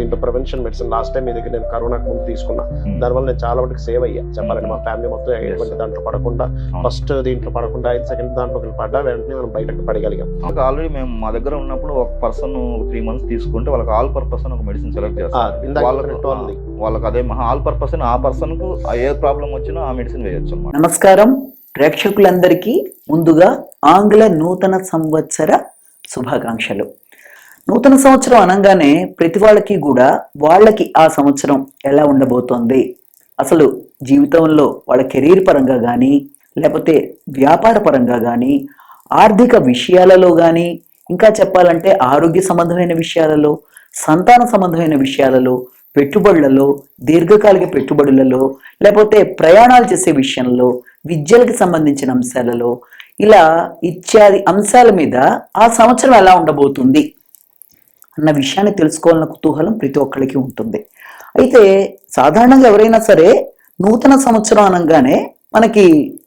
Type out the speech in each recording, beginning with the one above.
దీంట్లో prevention medicine last time మీ దగ్గర నేను కరోనాకు ముందు తీసుకున్నా. దానివల్ల నేను చాలా వరకు సేవ్ అయ్యా. చెప్పాలంటే మా ఫ్యామిలీ మొత్తం ఎటువంటి దాంట్లో పడకుండా ఫస్ట్ దీంట్లో పడకుండా ఐదు సెకండ్ దాంట్లో పడ్డా వెంటనే మనం బయటకు పడగలిగాం. ఆల్రెడీ మేము మా దగ్గర ఉన్నప్పుడు ఒక పర్సన్ త్రీ మంత్స్ తీసుకుంటే వాళ్ళకి ఆల్ పర్పస్ ఒక మెడిసిన్ సెలెక్ట్ చేస్తారు. వాళ్ళకు చెప్పినట్టు ఉంది. వాళ్ళకి అదే ఆల్ పర్పస్ ఆ పర్సన్కు ఏ ప్రాబ్లం వచ్చినా ఆ మెడిసిన్ వేయొచ్చు నమస్కారం. ప్రేక్షకులందరికీ ముందుగా ఆంగ్ల నూతన సంవత్సర శుభాకాంక్షలు. నూతన సంవత్సరం అనగానే ప్రతి వాళ్ళకి కూడా వాళ్ళకి ఆ సంవత్సరం ఎలా ఉండబోతోంది? అసలు జీవితంలో వాళ్ళ కెరీర్ పరంగా కానీ లేకపోతే వ్యాపార పరంగా కానీ ఆర్థిక విషయాలలో కానీ ఇంకా చెప్పాలంటే ఆరోగ్య సంబంధమైన విషయాలలో సంతాన సంబంధమైన విషయాలలో పెట్టుబడులలో దీర్ఘకాలిక పెట్టుబడులలో లేకపోతే ప్రయాణాలు చేసే విషయంలో విద్యలకు సంబంధించిన అంశాలలో ఇలా ఇత్యాది అంశాల మీద ఆ సంవత్సరం ఎలా ఉండబోతుంది? అన్న విషయాన్ని తెలుసుకోవాలన్న కుతూహలం ప్రతి ఒక్కరికి ఉంటుంది. అయితే సాధారణంగా ఎవరైనా సరే నూతన సంవత్సరం అనగానే మనకి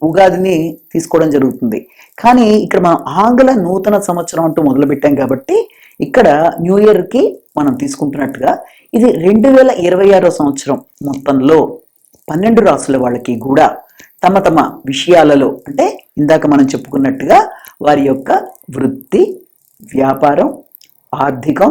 ఉగాదిని తీసుకోవడం జరుగుతుంది. కానీ ఇక్కడ మనం ఆంగ్ల నూతన సంవత్సరం అంటూ మొదలుపెట్టాం కాబట్టి ఇక్కడ న్యూ ఇయర్కి మనం తీసుకుంటున్నట్టుగా ఇది రెండు వేల ఇరవై ఆరో సంవత్సరం మొత్తంలో పన్నెండు రాసుల వాళ్ళకి కూడా తమ తమ విషయాలలో అంటే ఇందాక మనం చెప్పుకున్నట్టుగా వారి యొక్క వృత్తి వ్యాపారం ఆర్థికం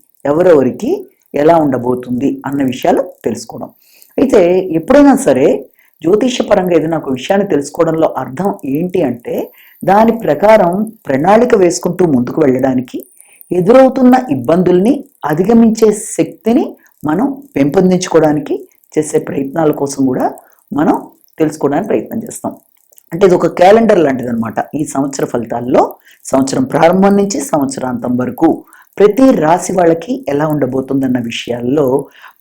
ఎవరెవరికి ఎలా ఉండబోతుంది అన్న విషయాలు తెలుసుకోవడం. అయితే ఎప్పుడైనా సరే జ్యోతిషపరంగా ఏదైనా ఒక విషయాన్ని తెలుసుకోవడంలో అర్థం ఏంటి అంటే దాని ప్రకారం ప్రణాళిక వేసుకుంటూ ముందుకు వెళ్ళడానికి ఎదురవుతున్న ఇబ్బందుల్ని అధిగమించే శక్తిని మనం పెంపొందించుకోవడానికి చేసే ప్రయత్నాల కోసం కూడా మనం తెలుసుకోవడానికి ప్రయత్నం చేస్తాం. అంటే ఇది ఒక క్యాలెండర్ లాంటిది అనమాట ఈ సంవత్సర ఫలితాల్లో సంవత్సరం ప్రారంభం నుంచి సంవత్సరాంతం వరకు ప్రతి రాశి వాళ్ళకి ఎలా ఉండబోతుందన్న విషయాల్లో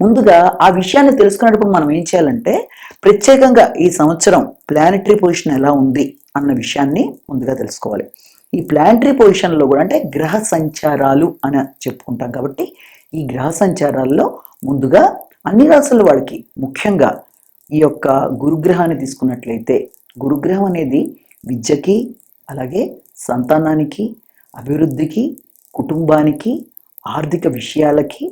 ముందుగా ఆ విషయాన్ని తెలుసుకున్నప్పుడు మనం ఏం చేయాలంటే ప్రత్యేకంగా ఈ సంవత్సరం ప్లానిటరీ పొజిషన్ ఎలా ఉంది అన్న విషయాన్ని ముందుగా తెలుసుకోవాలి. ఈ ప్లానటరీ పొజిషన్లో కూడా అంటే గ్రహ సంచారాలు అని చెప్పుకుంటాం కాబట్టి ఈ గ్రహ సంచారాల్లో ముందుగా అన్ని రాసుల వాళ్ళకి ముఖ్యంగా ఈ యొక్క గురుగ్రహాన్ని తీసుకున్నట్లయితే గురుగ్రహం అనేది విద్యకి అలాగే సంతానానికి అభివృద్ధికి కుటుంబానికి ఆర్థిక విషయాలకి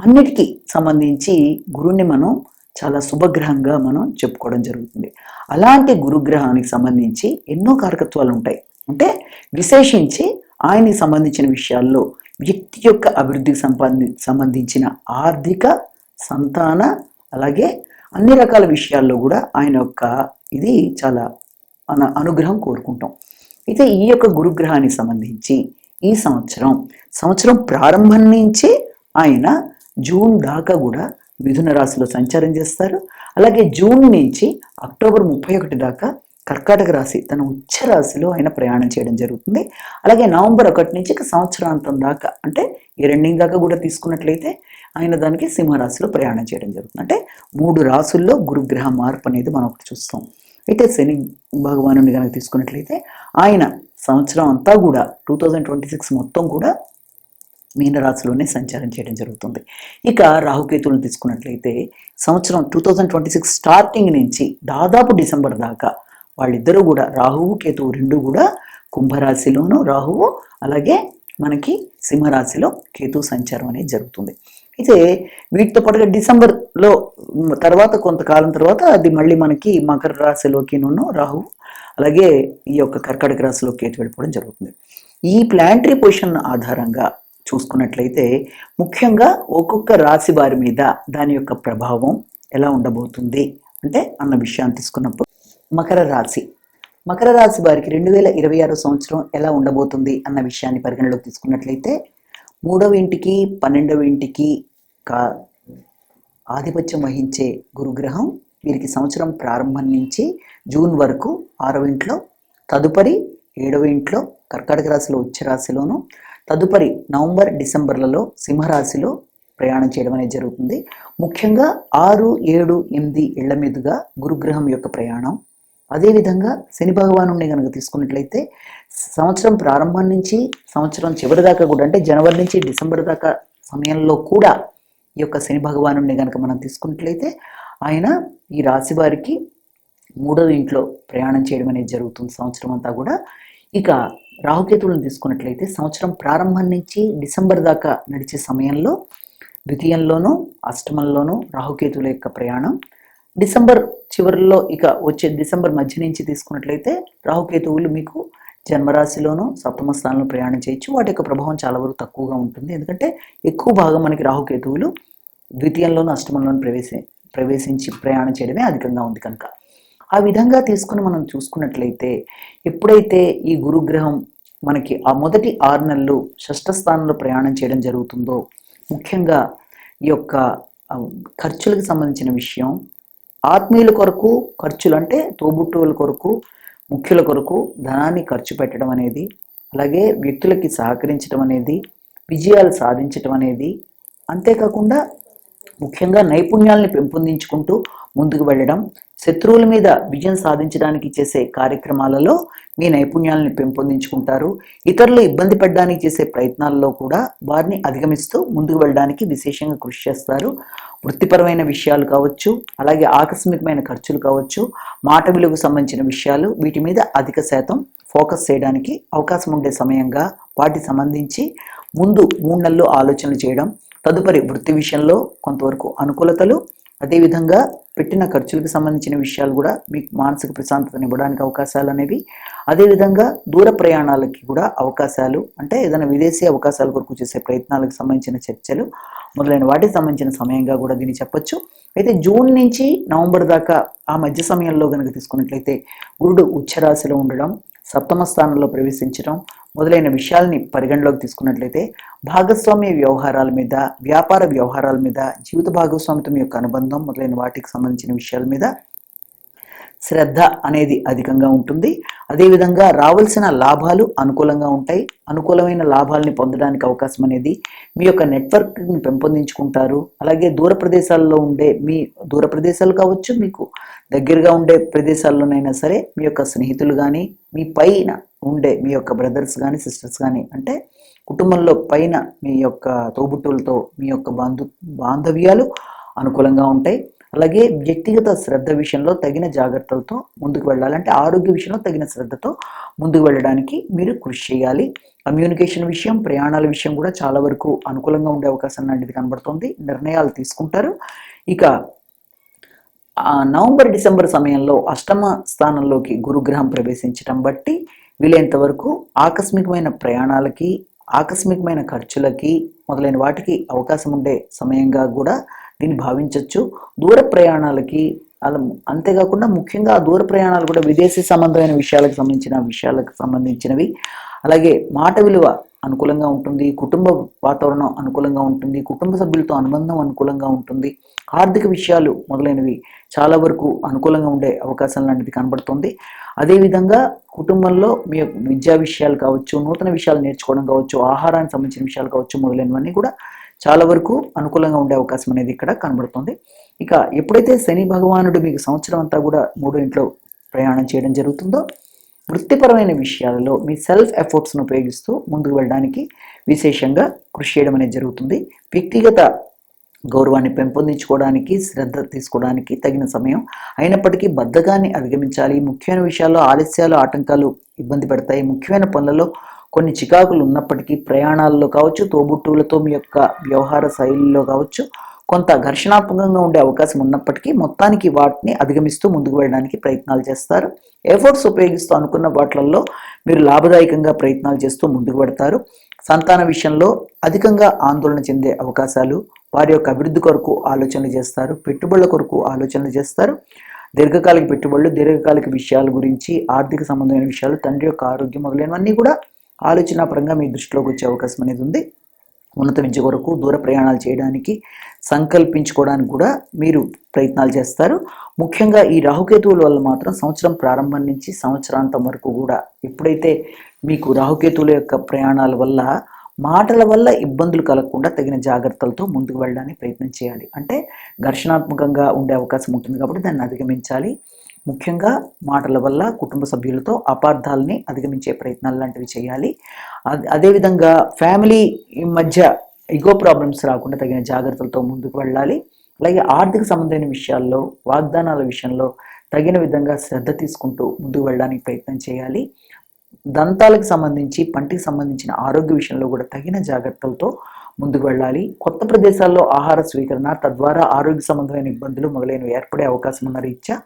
అన్నిటికీ సంబంధించి గురువుని మనం చాలా శుభగ్రహంగా మనం చెప్పుకోవడం జరుగుతుంది. అలాంటి గురుగ్రహానికి సంబంధించి ఎన్నో కారకత్వాలు ఉంటాయి. అంటే విశేషించి ఆయనకి సంబంధించిన విషయాల్లో వ్యక్తి యొక్క అభివృద్ధికి సంబంధి సంబంధించిన ఆర్థిక సంతాన అలాగే అన్ని రకాల విషయాల్లో కూడా ఆయన యొక్క ఇది చాలా మన అనుగ్రహం కోరుకుంటాం. అయితే ఈ యొక్క గురుగ్రహానికి సంబంధించి ఈ సంవత్సరం. సంవత్సరం ప్రారంభం నుంచి ఆయన జూన్ దాకా కూడా మిథున రాశిలో సంచారం చేస్తారు. అలాగే జూన్ నుంచి అక్టోబర్ ముప్పై ఒకటి దాకా కర్కాటక రాశి తన ఉచ్చ రాశిలో ఆయన ప్రయాణం చేయడం జరుగుతుంది. అలాగే నవంబర్ ఒకటి నుంచి సంవత్సరాంతం దాకా అంటే ఈ రెండింగ్ దాకా కూడా తీసుకున్నట్లయితే ఆయన దానికి సింహరాశిలో ప్రయాణం చేయడం జరుగుతుంది. అంటే మూడు రాసుల్లో గురుగ్రహ మార్పు అనేది మనం ఒకటి చూస్తాం. అయితే శని భగవాను కనుక తీసుకున్నట్లయితే ఆయన సంవత్సరం అంతా కూడా టూ థౌజండ్ ట్వంటీ సిక్స్ మొత్తం కూడా మీనరాశిలోనే సంచారం చేయడం జరుగుతుంది. ఇక రాహుకేతులను తీసుకున్నట్లయితే సంవత్సరం two thousand twenty six starting నుంచి దాదాపు డిసెంబర్ దాకా వాళ్ళిద్దరూ కూడా రాహువు కేతువు రెండు కూడా కుంభరాశిలోను రాహువు అలాగే మనకి సింహరాశిలో కేతు సంచారం అనేది జరుగుతుంది. అయితే వీటితో పాటుగా డిసెంబర్లో తర్వాత కొంతకాలం తర్వాత అది మళ్ళీ మనకి మకర రాశిలోకిను రాహువు అలాగే ఈ యొక్క కర్కాటక రాశిలో కేతు వెళ్ళిపోవడం జరుగుతుంది. ఈ ప్లాంటరీ పొజిషన్ ఆధారంగా చూసుకున్నట్లయితే ముఖ్యంగా ఒక్కొక్క రాశి వారి మీద దాని యొక్క ప్రభావం ఎలా ఉండబోతుంది అంటే అన్న విషయాన్ని తీసుకున్నప్పుడు మకర రాశి. మకర రాశి వారికి రెండు వేల ఇరవై ఆరో సంవత్సరం ఎలా ఉండబోతుంది అన్న విషయాన్ని పరిగణలోకి తీసుకున్నట్లయితే మూడవ ఇంటికి పన్నెండవ ఇంటికి కా ఆధిపత్యం వహించే గురుగ్రహం వీరికి సంవత్సరం ప్రారంభం నుంచి జూన్ వరకు ఆరవ ఇంట్లో తదుపరి ఏడవ ఇంట్లో కర్కాటక రాశిలో ఉచ్చరాశిలోను తదుపరి నవంబర్ డిసెంబర్లలో సింహరాశిలో ప్రయాణం చేయడం అనేది జరుగుతుంది. ముఖ్యంగా ఆరు ఏడు ఎనిమిది ఇళ్ళ మీదుగా గురుగ్రహం యొక్క ప్రయాణం. అదేవిధంగా శని భగవాను కనుక తీసుకున్నట్లయితే సంవత్సరం ప్రారంభం నుంచి సంవత్సరం చివరి దాకా కూడా అంటే జనవరి నుంచి డిసెంబర్ దాకా సమయంలో కూడా ఈ యొక్క శని భగవాను కనుక మనం తీసుకున్నట్లయితే ఆయన ఈ రాశి వారికి మూడవ ఇంట్లో ప్రయాణం చేయడం అనేది జరుగుతుంది. సంవత్సరం అంతా కూడా ఇక రాహుకేతువులను తీసుకున్నట్లయితే సంవత్సరం ప్రారంభం నుంచి డిసెంబర్ దాకా నడిచే సమయంలో ద్వితీయంలోనూ అష్టమంలోనూ రాహుకేతువుల యొక్క ప్రయాణం. డిసెంబర్ చివరిలో ఇక వచ్చే డిసెంబర్ మధ్య నుంచి తీసుకున్నట్లయితే రాహుకేతువులు మీకు జన్మరాశిలోనూ సప్తమ స్థానంలో ప్రయాణం చేయొచ్చు. వాటి యొక్క ప్రభావం చాలా వరకు తక్కువగా ఉంటుంది. ఎందుకంటే ఎక్కువ భాగం మనకి రాహుకేతువులు ద్వితీయంలోనూ అష్టమంలోనూ ప్రవేశ ప్రవేశించి ప్రయాణం చేయడమే అధికంగా ఉంది కనుక. ఆ విధంగా తీసుకుని మనం చూసుకున్నట్లయితే ఎప్పుడైతే ఈ గురుగ్రహం మనకి ఆ మొదటి ఆరు నెలలు షష్ఠ స్థానంలో ప్రయాణం చేయడం జరుగుతుందో ముఖ్యంగా ఈ యొక్క ఖర్చులకు సంబంధించిన విషయం ఆత్మీయుల కొరకు ఖర్చులు అంటే తోబుట్టువుల కొరకు ముఖ్యుల కొరకు ధనాన్ని ఖర్చు పెట్టడం అనేది అలాగే వ్యక్తులకి సహకరించడం అనేది విజయాలు సాధించడం అనేది అంతేకాకుండా ముఖ్యంగా నైపుణ్యాలను పెంపొందించుకుంటూ ముందుకు వెళ్ళడం శత్రువుల మీద విజయం సాధించడానికి చేసే కార్యక్రమాలలో మీ నైపుణ్యాలను పెంపొందించుకుంటారు. ఇతరులు ఇబ్బంది పడడానికి చేసే ప్రయత్నాల్లో కూడా వారిని అధిగమిస్తూ ముందుకు వెళ్ళడానికి విశేషంగా కృషి చేస్తారు. వృత్తిపరమైన విషయాలు కావచ్చు అలాగే ఆకస్మికమైన ఖర్చులు కావచ్చు మాట విలువకు సంబంధించిన విషయాలు వీటి మీద అధిక శాతం ఫోకస్ చేయడానికి అవకాశం ఉండే సమయంగా వాటి సంబంధించి ముందు మూడు నెలలు ఆలోచనలు చేయడం తదుపరి వృత్తి విషయంలో కొంతవరకు అనుకూలతలు అదేవిధంగా పెట్టిన ఖర్చులకు సంబంధించిన విషయాలు కూడా మీకు మానసిక ప్రశాంతతను ఇవ్వడానికి అవకాశాలు అనేవి అదేవిధంగా దూర ప్రయాణాలకి కూడా అవకాశాలు అంటే ఏదైనా విదేశీ అవకాశాల కొరకు చేసే ప్రయత్నాలకు సంబంధించిన చర్చలు మొదలైన వాటికి సంబంధించిన సమయంగా కూడా దీన్ని చెప్పొచ్చు. అయితే జూన్ నుంచి నవంబర్ దాకా ఆ మధ్య సమయంలో కనుక తీసుకున్నట్లయితే గురుడు ఉచ్చరాశిలో ఉండడం సప్తమ స్థానంలో ప్రవేశించడం మొదలైన విషయాల్ని పరిగణలోకి తీసుకున్నట్లయితే భాగస్వామ్య వ్యవహారాల మీద వ్యాపార వ్యవహారాల మీద జీవిత భాగస్వామిత్వం యొక్క అనుబంధం మొదలైన వాటికి సంబంధించిన విషయాల మీద శ్రద్ధ అనేది అధికంగా ఉంటుంది. అదేవిధంగా రావాల్సిన లాభాలు అనుకూలంగా ఉంటాయి. అనుకూలమైన లాభాలని పొందడానికి అవకాశం అనేది మీ యొక్క నెట్వర్క్ని పెంపొందించుకుంటారు. అలాగే దూర ప్రదేశాల్లో ఉండే మీ దూర ప్రదేశాలు కావచ్చు మీకు దగ్గరగా ఉండే ప్రదేశాల్లోనైనా సరే మీ యొక్క స్నేహితులు కానీ మీ పైన ఉండే మీ యొక్క బ్రదర్స్ కానీ సిస్టర్స్ కానీ అంటే కుటుంబంలో పైన మీ యొక్క తోబుట్టులతో మీ యొక్క బాంధు బాంధవ్యాలు అనుకూలంగా ఉంటాయి. అలాగే వ్యక్తిగత శ్రద్ధ విషయంలో తగిన జాగ్రత్తలతో ముందుకు వెళ్ళాలంటే ఆరోగ్య విషయంలో తగిన శ్రద్ధతో ముందుకు వెళ్ళడానికి మీరు కృషి చేయాలి. కమ్యూనికేషన్ విషయం ప్రయాణాల విషయం కూడా చాలా వరకు అనుకూలంగా ఉండే అవకాశం లాంటిది కనబడుతుంది. నిర్ణయాలు తీసుకుంటారు. ఇక ఆ నవంబర్ డిసెంబర్ సమయంలో అష్టమ స్థానంలోకి గురుగ్రహం ప్రవేశించడం బట్టి వీలైనంత వరకు ఆకస్మికమైన ప్రయాణాలకి ఆకస్మికమైన ఖర్చులకి మొదలైన వాటికి అవకాశం ఉండే సమయంగా కూడా దీన్ని భావించవచ్చు దూర ప్రయాణాలకి అలా అంతేకాకుండా ముఖ్యంగా దూర ప్రయాణాలు కూడా విదేశీ సంబంధమైన విషయాలకు సంబంధించిన విషయాలకు సంబంధించినవి. అలాగే మాట విలువ అనుకూలంగా ఉంటుంది కుటుంబ వాతావరణం అనుకూలంగా ఉంటుంది కుటుంబ సభ్యులతో అనుబంధం అనుకూలంగా ఉంటుంది. ఆర్థిక విషయాలు మొదలైనవి చాలా వరకు అనుకూలంగా ఉండే అవకాశం లాంటిది కనబడుతుంది. అదేవిధంగా కుటుంబంలో మీ విద్యా విషయాలు కావచ్చు నూతన విషయాలు నేర్చుకోవడం కావచ్చు ఆహారానికి సంబంధించిన విషయాలు కావచ్చు మొదలైనవన్నీ కూడా చాలా వరకు అనుకూలంగా ఉండే అవకాశం అనేది ఇక్కడ కనబడుతుంది. ఇక ఎప్పుడైతే శని భగవానుడు మీకు సంవత్సరం అంతా కూడా మూడో ఇంట్లో ప్రయాణం చేయడం జరుగుతుందో వృత్తిపరమైన విషయాలలో మీ సెల్ఫ్ ఎఫర్ట్స్ను ఉపయోగిస్తూ ముందుకు వెళ్ళడానికి విశేషంగా కృషి చేయడం అనేది జరుగుతుంది. వ్యక్తిగత గౌరవాన్ని పెంపొందించుకోవడానికి శ్రద్ధ తీసుకోవడానికి తగిన సమయం అయినప్పటికీ బద్ధకాన్ని అధిగమించాలి. ముఖ్యమైన విషయాల్లో ఆలస్యాలు ఆటంకాలు ఇబ్బంది పెడతాయి. ముఖ్యమైన పనులలో కొన్ని చికాకులు ఉన్నప్పటికీ ప్రయాణాల్లో కావచ్చు తోబుట్టువులతో మీ యొక్క వ్యవహార శైలిలో కావచ్చు కొంత ఘర్షణాత్మకంగా ఉండే అవకాశం ఉన్నప్పటికీ మొత్తానికి వాటిని అధిగమిస్తూ ముందుకు వెళ్ళడానికి ప్రయత్నాలు చేస్తారు. ఎఫర్ట్స్ ఉపయోగిస్తూ అనుకున్న వాటిల్లో మీరు లాభదాయకంగా ప్రయత్నాలు చేస్తూ ముందుకు పెడతారు సంతాన విషయంలో అధికంగా ఆందోళన చెందే అవకాశాలు వారి యొక్క అభివృద్ధి కొరకు ఆలోచనలు చేస్తారు పెట్టుబడుల కొరకు ఆలోచనలు చేస్తారు. దీర్ఘకాలిక పెట్టుబడులు దీర్ఘకాలిక విషయాల గురించి ఆర్థిక సంబంధమైన విషయాలు తండ్రి యొక్క ఆరోగ్యం మొదలైనవన్నీ కూడా ఆలోచనాపరంగా మీ దృష్టిలోకి వచ్చే అవకాశం అనేది ఉంది. ఉన్నత విద్య కొరకు దూర ప్రయాణాలు చేయడానికి సంకల్పించుకోవడానికి కూడా మీరు ప్రయత్నాలు చేస్తారు. ముఖ్యంగా ఈ రాహుకేతువుల వల్ల మాత్రం సంవత్సరం ప్రారంభం నుంచి సంవత్సరాంతం వరకు కూడా ఎప్పుడైతే మీకు రాహుకేతువుల యొక్క ప్రయాణాల వల్ల మాటల వల్ల ఇబ్బందులు కలగకుండా తగిన జాగ్రత్తలతో ముందుకు వెళ్ళడానికి ప్రయత్నం చేయాలి. అంటే ఘర్షణాత్మకంగా ఉండే అవకాశం ఉంటుంది కాబట్టి దాన్ని అధిగమించాలి. ముఖ్యంగా మాటల వల్ల కుటుంబ సభ్యులతో అపార్థాలని అధిగమించే ప్రయత్నాలు లాంటివి చేయాలి. అదేవిధంగా ఫ్యామిలీ మధ్య ఇగో ప్రాబ్లమ్స్ రాకుండా తగిన జాగ్రత్తలతో ముందుకు వెళ్ళాలి. అలాగే ఆర్థిక సంబంధమైన విషయాల్లో వాగ్దానాల విషయంలో తగిన విధంగా శ్రద్ధ తీసుకుంటూ ముందుకు వెళ్ళడానికి ప్రయత్నం చేయాలి. దంతాలకు సంబంధించి పంటికి సంబంధించిన ఆరోగ్య విషయంలో కూడా తగిన జాగ్రత్తలతో ముందుకు వెళ్ళాలి. కొత్త ప్రదేశాల్లో ఆహార స్వీకరణ తద్వారా ఆరోగ్య సంబంధమైన ఇబ్బందులు మొదలైనవి ఏర్పడే అవకాశం ఉన్న రీత్యా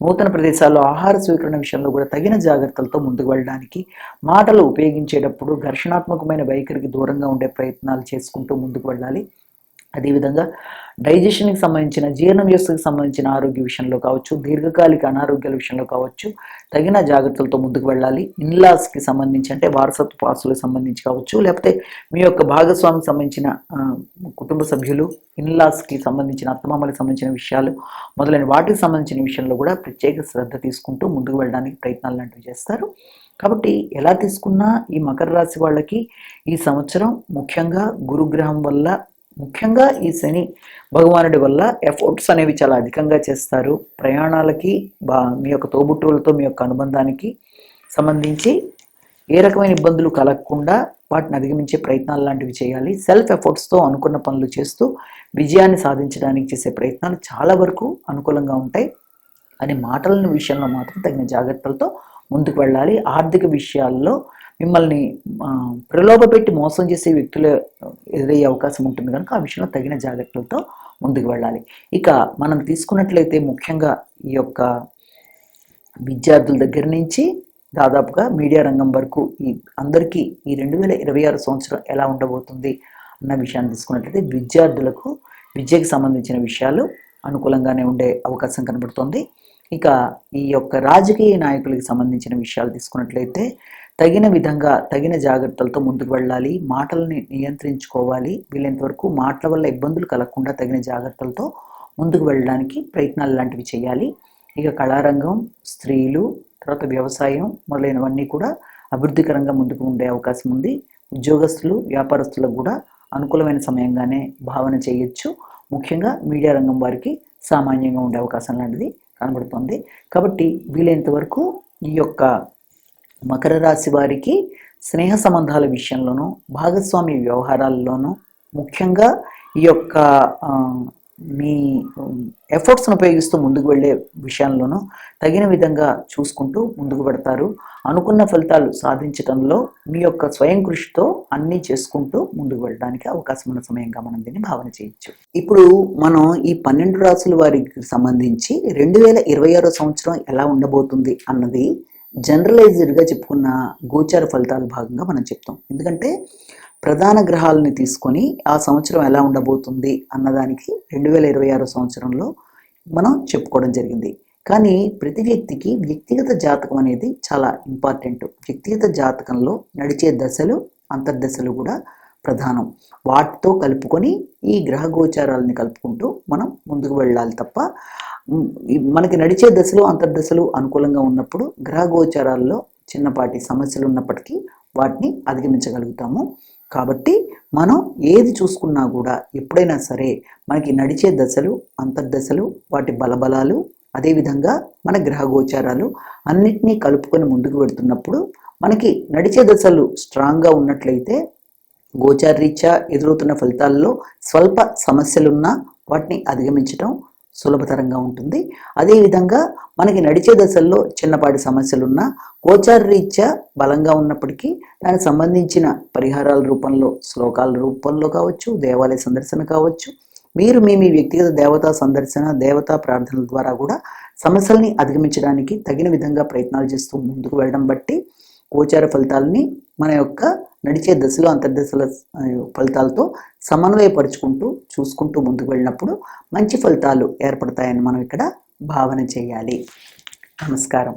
నూతన ప్రదేశాల్లో ఆహార స్వీకరణ విషయంలో కూడా తగిన జాగ్రత్తలతో ముందుకు వెళ్ళడానికి మాటలు ఉపయోగించేటప్పుడు ఘర్షణాత్మకమైన వైఖరికి దూరంగా ఉండే ప్రయత్నాలు చేసుకుంటూ ముందుకు వెళ్ళాలి. అదేవిధంగా డైజెషన్కి సంబంధించిన జీర్ణ వ్యవస్థకు సంబంధించిన ఆరోగ్య విషయంలో కావచ్చు దీర్ఘకాలిక అనారోగ్యాల విషయంలో కావచ్చు తగిన జాగ్రత్తలతో ముందుకు వెళ్ళాలి. ఇన్లాస్కి సంబంధించి అంటే వారసత్వ పాసులకు సంబంధించి కావచ్చు లేకపోతే మీ యొక్క భాగస్వామికి సంబంధించిన కుటుంబ సభ్యులు ఇన్లాస్కి సంబంధించిన అత్తమామలకు సంబంధించిన విషయాలు మొదలైన వాటికి సంబంధించిన విషయంలో కూడా ప్రత్యేక శ్రద్ధ తీసుకుంటూ ముందుకు వెళ్ళడానికి ప్రయత్నాలు లాంటివి చేస్తారు. కాబట్టి ఎలా తీసుకున్నా ఈ మకర రాశి వాళ్ళకి ఈ సంవత్సరం ముఖ్యంగా గురుగ్రహం వల్ల ముఖ్యంగా ఈ శని భగవానుడి వల్ల ఎఫర్ట్స్ అనేవి చాలా అధికంగా చేస్తారు. ప్రయాణాలకి బా మీ యొక్క తోబుట్టువులతో మీ యొక్క అనుబంధానికి సంబంధించి ఏ రకమైన ఇబ్బందులు కలగకుండా వాటిని అధిగమించే ప్రయత్నాలు లాంటివి చేయాలి. సెల్ఫ్ ఎఫర్ట్స్తో అనుకున్న పనులు చేస్తూ విజయాన్ని సాధించడానికి చేసే ప్రయత్నాలు చాలా వరకు అనుకూలంగా ఉంటాయి. అని మాటలను విషయంలో మాత్రం తగిన జాగ్రత్తలతో ముందుకు వెళ్ళాలి. ఆర్థిక విషయాల్లో మిమ్మల్ని ప్రలోభ ప్రలోభపెట్టి మోసం చేసే వ్యక్తులు ఎదురయ్యే అవకాశం ఉంటుంది కనుక ఆ విషయంలో తగిన జాగ్రత్తలతో ముందుకు వెళ్ళాలి. ఇక మనం తీసుకున్నట్లయితే ముఖ్యంగా ఈ యొక్క విద్యార్థుల దగ్గర నుంచి దాదాపుగా మీడియా రంగం వరకు ఈ అందరికీ ఈ రెండు వేల ఇరవై ఆరు సంవత్సరం ఎలా ఉండబోతుంది అన్న విషయాన్ని తీసుకున్నట్లయితే విద్యార్థులకు విద్యకు సంబంధించిన విషయాలు అనుకూలంగానే ఉండే అవకాశం కనబడుతుంది. ఇక ఈ యొక్క రాజకీయ నాయకులకి సంబంధించిన విషయాలు తీసుకున్నట్లయితే తగిన విధంగా తగిన జాగ్రత్తలతో ముందుకు వెళ్ళాలి మాటలని నియంత్రించుకోవాలి వీలైనంత వరకు మాటల వల్ల ఇబ్బందులు కలగకుండా తగిన జాగ్రత్తలతో ముందుకు వెళ్ళడానికి ప్రయత్నాలు లాంటివి చేయాలి. ఇక కళారంగం స్త్రీలు తర్వాత వ్యవసాయం మొదలైనవన్నీ కూడా అభివృద్ధికరంగా ముందుకు ఉండే అవకాశం ఉంది. ఉద్యోగస్తులు వ్యాపారస్తులకు కూడా అనుకూలమైన సమయంగానే భావన చేయొచ్చు. ముఖ్యంగా మీడియా రంగం వారికి సామాన్యంగా ఉండే అవకాశం లాంటిది కనబడుతుంది. కాబట్టి వీలైనంత వరకు ఈ యొక్క మకర రాశి వారికి స్నేహ సంబంధాల విషయంలోనూ భాగస్వామి వ్యవహారాల్లోనూ ముఖ్యంగా ఈ యొక్క మీ ఎఫర్ట్స్ను ఉపయోగిస్తూ ముందుకు వెళ్ళే విషయంలోనూ తగిన విధంగా చూసుకుంటూ ముందుకు పెడతారు అనుకున్న ఫలితాలు సాధించడంలో మీ యొక్క స్వయం కృషితో అన్నీ చేసుకుంటూ ముందుకు వెళ్ళడానికి అవకాశం ఉన్న సమయంగా మనం దీన్ని భావన చేయొచ్చు. ఇప్పుడు మనం ఈ పన్నెండు రాసుల వారికి సంబంధించి రెండు వేల ఇరవై ఆరో సంవత్సరం ఎలా ఉండబోతుంది అన్నది జనరలైజ్డ్గా చెప్పుకున్న గోచార ఫలితాల భాగంగా మనం చెప్తాం. ఎందుకంటే ప్రధాన గ్రహాలని తీసుకొని ఆ సంవత్సరం ఎలా ఉండబోతుంది అన్నదానికి రెండు వేల ఇరవై ఆరో సంవత్సరంలో మనం చెప్పుకోవడం జరిగింది. కానీ ప్రతి వ్యక్తికి వ్యక్తిగత జాతకం అనేది చాలా ఇంపార్టెంట్. వ్యక్తిగత జాతకంలో నడిచే దశలు అంతర్దశలు కూడా ప్రధానం. వాటితో కలుపుకొని ఈ గ్రహ గోచారాలని కలుపుకుంటూ మనం ముందుకు వెళ్ళాలి తప్ప మనకి నడిచే దశలు అంతర్దశలు అనుకూలంగా ఉన్నప్పుడు గ్రహ గోచారాల్లో చిన్నపాటి సమస్యలు ఉన్నప్పటికీ వాటిని అధిగమించగలుగుతాము. కాబట్టి మనం ఏది చూసుకున్నా కూడా ఎప్పుడైనా సరే మనకి నడిచే దశలు అంతర్దశలు వాటి బలబలాలు అదేవిధంగా మన గ్రహ గోచారాలు అన్నిటినీ కలుపుకొని ముందుకు వెళ్తున్నప్పుడు మనకి నడిచే దశలు స్ట్రాంగ్గా ఉన్నట్లయితే గోచారీత్యా ఎదురవుతున్న ఫలితాల్లో స్వల్ప సమస్యలున్నా వాటిని అధిగమించడం సులభతరంగా ఉంటుంది. అదేవిధంగా మనకి నడిచే దశల్లో చిన్నపాటి సమస్యలున్నా గోచార రీత్యా బలంగా ఉన్నప్పటికీ దానికి సంబంధించిన పరిహారాల రూపంలో శ్లోకాల రూపంలో కావచ్చు దేవాలయ సందర్శన కావచ్చు మీరు మీ మీ వ్యక్తిగత దేవతా సందర్శన దేవతా ప్రార్థనల ద్వారా కూడా సమస్యల్ని అధిగమించడానికి తగిన విధంగా ప్రయత్నాలు చేస్తూ ముందుకు వెళ్ళడం బట్టి గోచార ఫలితాలని మన యొక్క నడిచే దశలు అంతర్దశల ఫలితాలతో సమన్వయపరుచుకుంటూ చూసుకుంటూ ముందుకు వెళ్ళినప్పుడు మంచి ఫలితాలు ఏర్పడతాయని మనం ఇక్కడ భావన చేయాలి. నమస్కారం.